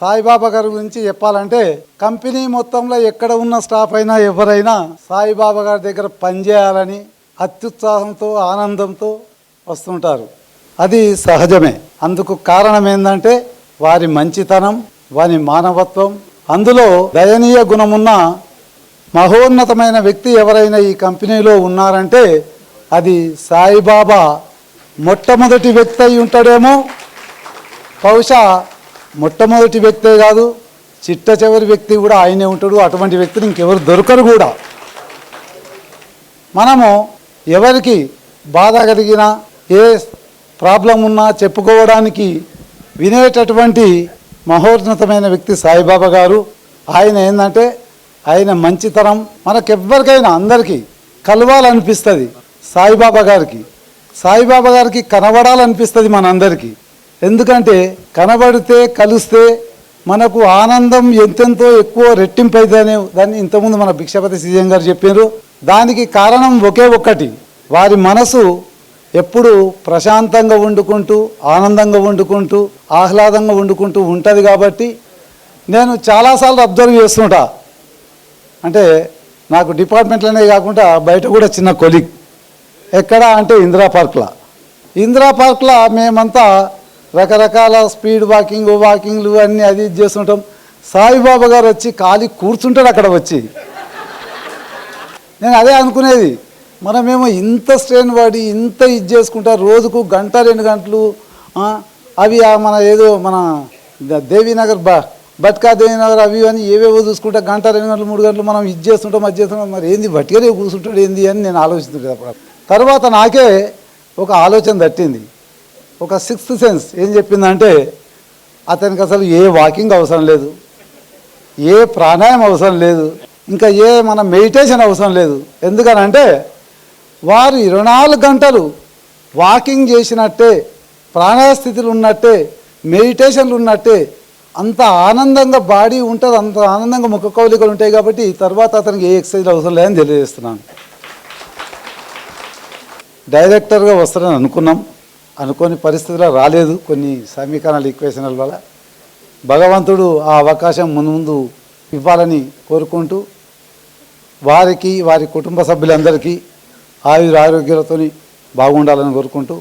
సాయిబాబా గారి గురించి చెప్పాలంటే కంపెనీ మొత్తంలో ఎక్కడ ఉన్న స్టాఫ్ అయినా ఎవరైనా సాయిబాబా గారి దగ్గర పనిచేయాలని అత్యుత్సాహంతో ఆనందంతో వస్తుంటారు. అది సహజమే. అందుకు కారణం ఏంటంటే వారి మంచితనం వారి మానవత్వం. అందులో దయనీయ గుణమున్న మహోన్నతమైన వ్యక్తి ఎవరైనా ఈ కంపెనీలో ఉన్నారంటే అది సాయిబాబా. మొట్టమొదటి వ్యక్తి అయి ఉంటాడేమో బహుశా మొట్టమొదటి వ్యక్తే కాదు చిట్ట చివరి వ్యక్తి కూడా ఆయనే ఉంటాడు. అటువంటి వ్యక్తిని ఇంకెవరు దొరకరు కూడా. మనము ఎవరికి బాధ కలిగినా ఏ ప్రాబ్లం ఉన్నా చెప్పుకోవడానికి వినేటటువంటి మహోన్నతమైన వ్యక్తి సాయిబాబా గారు. ఆయన ఏంటంటే ఆయన మంచితనం మనకెవ్వరికైనా అందరికీ కలవాలనిపిస్తుంది సాయిబాబా గారికి. సాయిబాబా గారికి కనబడాలనిపిస్తుంది మనందరికీ. ఎందుకంటే కనబడితే కలిస్తే మనకు ఆనందం ఎంతెంతో ఎక్కువ రెట్టింపు దాన్ని ఇంతకుముందు మన భిక్షపతి సీఎం గారు చెప్పారు దానికి కారణం ఒకే ఒక్కటి. వారి మనసు ఎప్పుడు ప్రశాంతంగా వండుకుంటూ ఆనందంగా వండుకుంటూ ఆహ్లాదంగా వండుకుంటూ ఉంటుంది కాబట్టి నేను చాలాసార్లు అబ్జర్వ్ చేస్తుంటా. అంటే నాకు డిపార్ట్మెంట్లోనే కాకుండా బయట కూడా చిన్న కొలిగ్. ఎక్కడ అంటే ఇందిరా పార్క్లో. ఇందిరా పార్క్లో మేమంతా రకరకాల స్పీడ్ వాకింగ్ వాకింగ్లు అన్నీ అది ఇది చేస్తుంటాం. సాయిబాబా గారు వచ్చి ఖాళీ కూర్చుంటాడు అక్కడ వచ్చి. నేను అదే అనుకునేది మనమేమో ఇంత స్ట్రెయిన్ పడి ఇంత ఇది చేసుకుంటా రోజుకు గంట రెండు గంటలు అవి మన ఏదో మన దేవీనగర్ బ బట్కా దేవీనగర్ అవి అని ఏవేవో చూసుకుంటా గంట రెండు గంటలు మూడు గంటలు మనం ఇది చేస్తుంటాం అది చేస్తుంటాం. మరి ఏంది బట్టిగానే కూర్చుంటాడు ఏంది అని నేను ఆలోచిస్తుంటాను అప్పుడు. తర్వాత నాకే ఒక ఆలోచన తట్టింది. ఒక సిక్స్త్ సెన్స్ ఏం చెప్పిందంటే అతనికి అసలు ఏ వాకింగ్ అవసరం లేదు ఏ ప్రాణాయామం అవసరం లేదు ఇంకా ఏ మన మెడిటేషన్ అవసరం లేదు. ఎందుకనంటే వారు ఇరవై నాలుగు గంటలు వాకింగ్ చేసినట్టే ప్రాణాయస్థితిలో ఉన్నట్టే మెడిటేషన్లు ఉన్నట్టే అంత ఆనందంగా బాడీ ఉంటుంది అంత ఆనందంగా ముఖ కౌలికలు ఉంటాయి కాబట్టి తర్వాత అతనికి ఏ ఎక్సర్సైజ్ అవసరం లేదని తెలియజేస్తున్నాను. డైరెక్టర్గా వస్తారని అనుకున్నాం. అనుకోని పరిస్థితిలో రాలేదు కొన్ని సమీకరణాలు ఈక్వేషన్ల వల్ల. భగవంతుడు ఆ అవకాశం ముందు ముందు ఇవ్వాలని కోరుకుంటూ వారికి వారి కుటుంబ సభ్యులందరికీ ఆయుర ఆరోగ్యాలతో బాగుండాలని కోరుకుంటూ